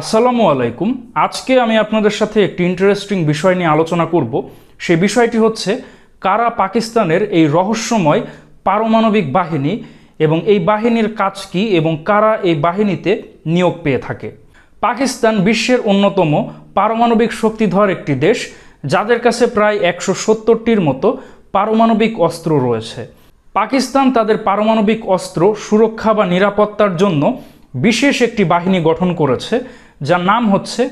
আসসালামু আলাইকুম। আজকে আমি আপনাদের সাথে একটি ইন্টারেস্টিং বিষয় নিয়ে আলোচনা করব। সেই বিষয়টি হচ্ছে, কারা পাকিস্তানের এই রহস্যময় পারমাণবিক বাহিনী এবং এই বাহিনীর কাজ কি এবং কারা এই বাহিনীতে নিয়োগ পেয়ে থাকে? পাকিস্তান বিশ্বের অন্যতম পারমাণবিক শক্তিধর একটি দেশ, যাদের কাছে প্রায় একশো সত্তরটির মতো পারমাণবিক অস্ত্র রয়েছে। পাকিস্তান তাদের পারমাণবিক অস্ত্র সুরক্ষা বা নিরাপত্তার জন্য বিশেষ একটি বাহিনী গঠন করেছে, যার নাম হচ্ছে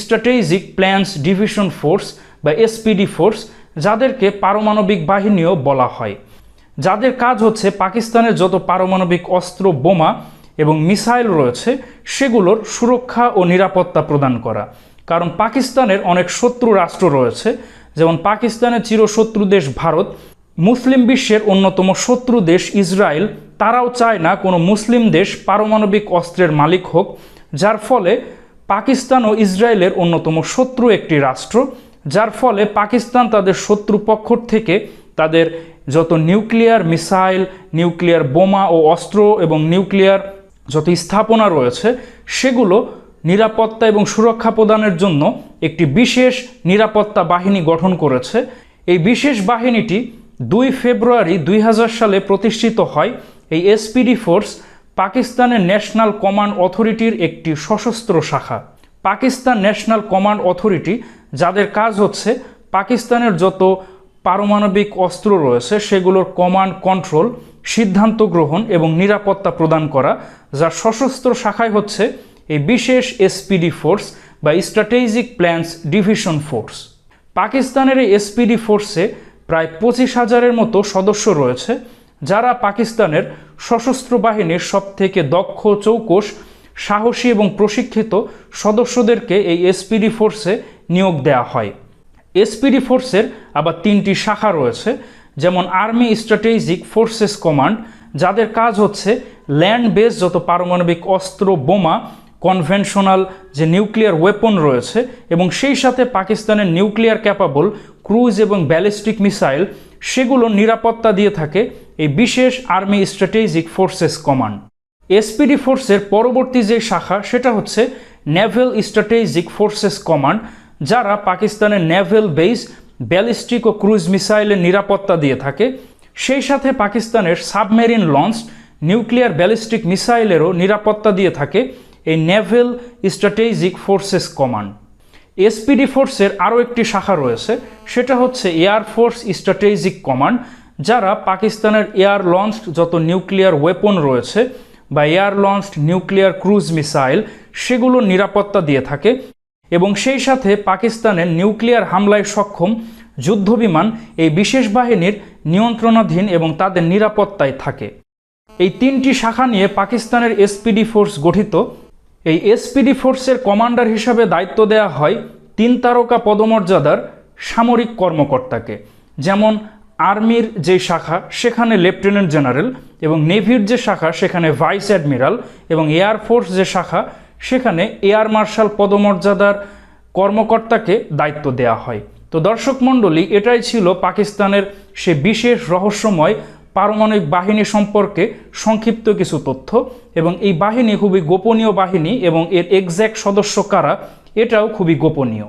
স্ট্র্যাটেজিক প্ল্যান্স ডিভিশন ফোর্স বা এসপিডি ফোর্স যাদেরকে পারমাণবিক বাহিনীও বলা হয়। যাদের কাজ হচ্ছে পাকিস্তানের যত পারমাণবিক অস্ত্র, বোমা এবং মিসাইল রয়েছে, সেগুলোর সুরক্ষা ও নিরাপত্তা প্রদান করা। কারণ পাকিস্তানের অনেক শত্রু রাষ্ট্র রয়েছে, যেমন পাকিস্তানের চিরশত্রু দেশ ভারত মুসলিম বিশ্বের অন্যতম শত্রু দেশ ইসরায়েল। তারাও চায় না কোনো মুসলিম দেশ পারমাণবিক অস্ত্রের মালিক হোক, যার ফলে পাকিস্তান ও ইসরায়েলের অন্যতম শত্রু একটি রাষ্ট্র, যার ফলে পাকিস্তান তাদের শত্রু পক্ষ থেকে তাদের যত নিউক্লিয়ার মিসাইল, নিউক্লিয়ার বোমা ও অস্ত্র এবং নিউক্লিয়ার যত স্থাপনা রয়েছে, সেগুলো নিরাপত্তা এবং সুরক্ষা প্রদানের জন্য একটি বিশেষ নিরাপত্তা বাহিনী গঠন করেছে। এই বিশেষ বাহিনীটি দুই ফেব্রুয়ারি দুই হাজার সালে প্রতিষ্ঠিত হয় এই এসপিডি ফোর্স পাকিস্তানের ন্যাশনাল কমান্ড অথরিটির একটি সশস্ত্র শাখা। পাকিস্তান ন্যাশনাল কমান্ড অথরিটি যাদের কাজ হচ্ছে পাকিস্তানের যত পারমাণবিক অস্ত্র রয়েছে, সেগুলোর কমান্ড কন্ট্রোল সিদ্ধান্ত গ্রহণ এবং নিরাপত্তা প্রদান করা, যার সশস্ত্র শাখায় হচ্ছে এই বিশেষ এসপিডি ফোর্স বা স্ট্র্যাটেজিক প্ল্যান্স ডিভিশন ফোর্স পাকিস্তানের এই এসপিডি ফোর্সে প্রায় পঁচিশ হাজারের মতো সদস্য রয়েছে, যারা পাকিস্তানের সশস্ত্র বাহিনীর সবথেকে দক্ষ চৌকস সাহসী এবং প্রশিক্ষিত সদস্যদেরকে এই এসপিডি ফোর্সে নিয়োগ দেওয়া হয়। এসপিডি ফোর্সের আবার তিনটি শাখা রয়েছে, যেমন আর্মি স্ট্র্যাটেজিক ফোর্সেস কমান্ড, যাদের কাজ হচ্ছে ল্যান্ড বেস যত পারমাণবিক অস্ত্র, বোমা কনভেনশনাল যে নিউক্লিয়ার ওয়েপন রয়েছে এবং সেই সাথে পাকিস্তানের নিউক্লিয়ার ক্যাপাবল, ক্রুজ এবং ব্যালিস্টিক মিসাইল, সেগুলো নিরাপত্তা দিয়ে থাকে এই বিশেষ army strategic forces command. SPD ফোর্সের পরবর্তী যে শাখা, সেটা হচ্ছে নেভেল স্ট্র্যাটেজিক ফোর্সেস কমান্ড, যারা পাকিস্তানের নেভেল বেস, ব্যালিস্টিক ও ক্রুজ মিসাইলের নিরাপত্তা দিয়ে থাকে। সেই সাথে পাকিস্তানের সাবমেরিন লঞ্চ নিউক্লিয়ার ব্যালিস্টিক মিসাইলেরও নিরাপত্তা দিয়ে থাকে। এই naval strategic forces command SPD ফোর্সের আরও একটি শাখা রয়েছে, সেটা হচ্ছে এয়ার ফোর্স স্ট্র্যাটেজিক কমান্ড যারা পাকিস্তানের এয়ার লঞ্চড যত নিউক্লিয়ার ওয়েপন রয়েছে বা air launched nuclear cruise missile সেগুলো নিরাপত্তা দিয়ে থাকে এবং সেই সাথে পাকিস্তানের নিউক্লিয়ার হামলায় সক্ষম যুদ্ধবিমান এই বিশেষ বাহিনীর নিয়ন্ত্রণাধীন এবং তাদের নিরাপত্তায় থাকে। এই তিনটি শাখা নিয়ে পাকিস্তানের এসপিডি ফোর্স গঠিত। এই এসপিডি ফোর্সের কমান্ডার হিসাবে দায়িত্ব দেওয়া হয় তিন তারকা পদমর্যাদার সামরিক কর্মকর্তাকে। যেমন আর্মির যে শাখা, সেখানে লেফটেন্যান্ট জেনারেল এবং নেভির যে শাখা, সেখানে ভাইস অ্যাডমিরাল এবং এয়ারফোর্স যে শাখা, সেখানে এয়ার মার্শাল পদমর্যাদার কর্মকর্তাকে দায়িত্ব দেওয়া হয়। তো দর্শক মণ্ডলী, এটাই ছিল পাকিস্তানের সে বিশেষ রহস্যময় পারমাণবিক বাহিনী সম্পর্কে সংক্ষিপ্ত কিছু তথ্য এবং এই বাহিনী খুবই গোপনীয় বাহিনী এবং এর এক্স্যাক্ট সদস্য কারা, এটাও খুবই গোপনীয়।